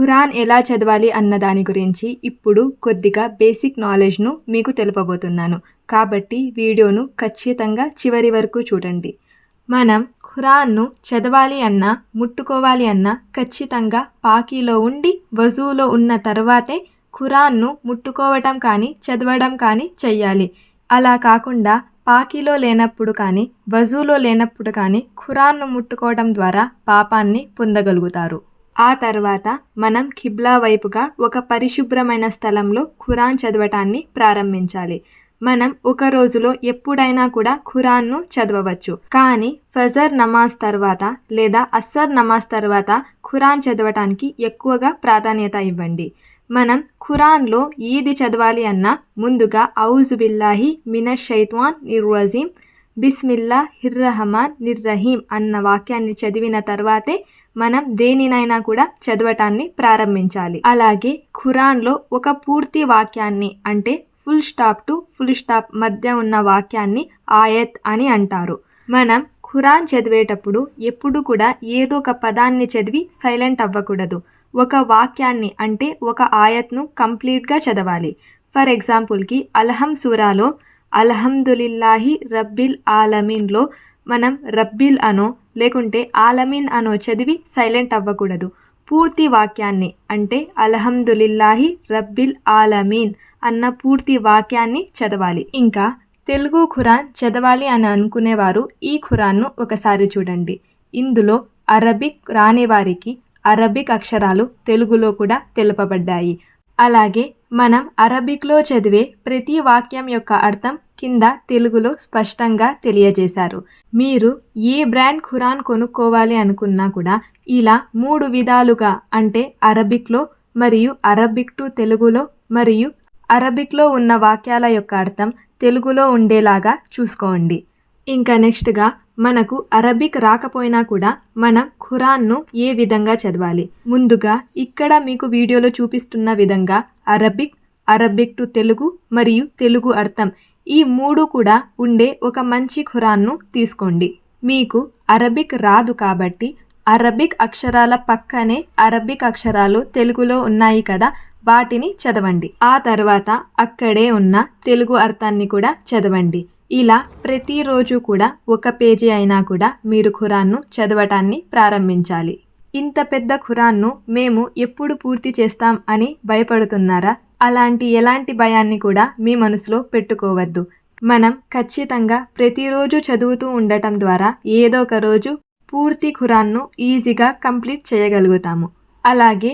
ఖురాన్ ఎలా చదవాలి అన్న దాని గురించి ఇప్పుడు కొద్దిగా బేసిక్ నాలెడ్జ్ను మీకు తెలుపబోతున్నాను. కాబట్టి వీడియోను ఖచ్చితంగా చివరి వరకు చూడండి. మనం ఖురాన్ను చదవాలి అన్నా ముట్టుకోవాలి అన్నా ఖచ్చితంగా పాకీలో ఉండి వజూలో ఉన్న తర్వాతే ఖురాన్ను ముట్టుకోవటం కానీ చదవడం కానీ చెయ్యాలి. అలా కాకుండా పాకీలో లేనప్పుడు కానీ వజూలో లేనప్పుడు కానీ ఖురాన్ను ముట్టుకోవడం ద్వారా పాపాన్ని పొందగలుగుతారు. ఆ తర్వాత మనం ఖిబ్లా వైపుగా ఒక పరిశుభ్రమైన స్థలంలో ఖురాన్ చదవటాన్ని ప్రారంభించాలి. మనం ఒక రోజులో ఎప్పుడైనా కూడా ఖురాన్ను చదవవచ్చు. కానీ ఫజర్ నమాజ్ తర్వాత లేదా అస్సర్ నమాజ్ తర్వాత ఖురాన్ చదవటానికి ఎక్కువగా ప్రాధాన్యత ఇవ్వండి. మనం ఖురాన్లో ఈది చదవాలి అన్నా ముందుగా ఔజు బిల్లాహి మినష్ షైత్వాన్ నిర్వజీం బిస్మిల్లా హిర్రహమాన్ నిర్రహీం అన్న వాక్యాన్ని చదివిన తర్వాతే మనం దేనినైనా కూడా చదవటాన్ని ప్రారంభించాలి. అలాగే ఖురాన్లో ఒక పూర్తి వాక్యాన్ని అంటే full stop to full stop మధ్య ఉన్న వాక్యాన్ని ఆయత్ అని అంటారు. మనం ఖురాన్ చదివేటప్పుడు ఎప్పుడు కూడా ఏదో ఒక పదాన్ని చదివి సైలెంట్ అవ్వకూడదు. ఒక వాక్యాన్ని అంటే ఒక ఆయత్ను కంప్లీట్గా చదవాలి. ఫర్ ఎగ్జాంపుల్కి అల్హం సూరాలో అల్హమ్దులిల్లాహి రబ్బిల్ ఆలమీన్లో మనం రబ్బిల్ అనో లేకుంటే ఆలమీన్ అనో చదివి సైలెంట్ అవ్వకూడదు. పూర్తి వాక్యాన్ని అంటే అల్హమ్దులిల్లాహి రబ్బిల్ ఆలమీన్ అన్న పూర్తి వాక్యాన్ని చదవాలి. ఇంకా తెలుగు ఖురాన్ చదవాలి అని అనుకునేవారు ఈ ఖురాన్ను ఒకసారి చూడండి. ఇందులో అరబిక్ రాని వారికి అరబిక్ అక్షరాలు తెలుగులో కూడా తెలుపబడ్డాయి. అలాగే మనం అరబిక్లో చదివే ప్రతి వాక్యం యొక్క అర్థం కింద తెలుగులో స్పష్టంగా తెలియజేశారు. మీరు ఏ బ్రాండ్ ఖురాన్ కొనుక్కోవాలి అనుకున్నా కూడా ఇలా మూడు విధాలుగా అంటే అరబిక్లో మరియు అరబిక్ టు తెలుగులో మరియు అరబిక్లో ఉన్న వాక్యాల యొక్క అర్థం తెలుగులో ఉండేలాగా చూసుకోండి. ఇంకా నెక్స్ట్గా మనకు అరబిక్ రాకపోయినా కూడా మనం ఖురాన్ను ఏ విధంగా చదవాలి? ముందుగా ఇక్కడ మీకు వీడియోలో చూపిస్తున్న విధంగా అరబిక్ అరబిక్ టు తెలుగు మరియు తెలుగు అర్థం ఈ మూడు కూడా ఉండే ఒక మంచి ఖురాన్ను తీసుకోండి. మీకు అరబిక్ రాదు కాబట్టి అరబిక్ అక్షరాల పక్కనే అరబిక్ అక్షరాలు తెలుగులో ఉన్నాయి కదా వాటిని చదవండి. ఆ తర్వాత అక్కడే ఉన్న తెలుగు అర్థాన్ని కూడా చదవండి. ఇలా ప్రతిరోజు కూడా ఒక పేజీ అయినా కూడా మీరు ఖురాన్ను చదవటాన్ని ప్రారంభించాలి. ఇంత పెద్ద ఖురాన్ను మేము ఎప్పుడు పూర్తి చేస్తాం అని భయపడుతున్నారా? అలాంటి ఎలాంటి భయాన్ని కూడా మీ మనసులో పెట్టుకోవద్దు. మనం ఖచ్చితంగా ప్రతిరోజు చదువుతూ ఉండటం ద్వారా ఏదో ఒక రోజు పూర్తి ఖురాన్ను ఈజీగా కంప్లీట్ చేయగలుగుతాము. అలాగే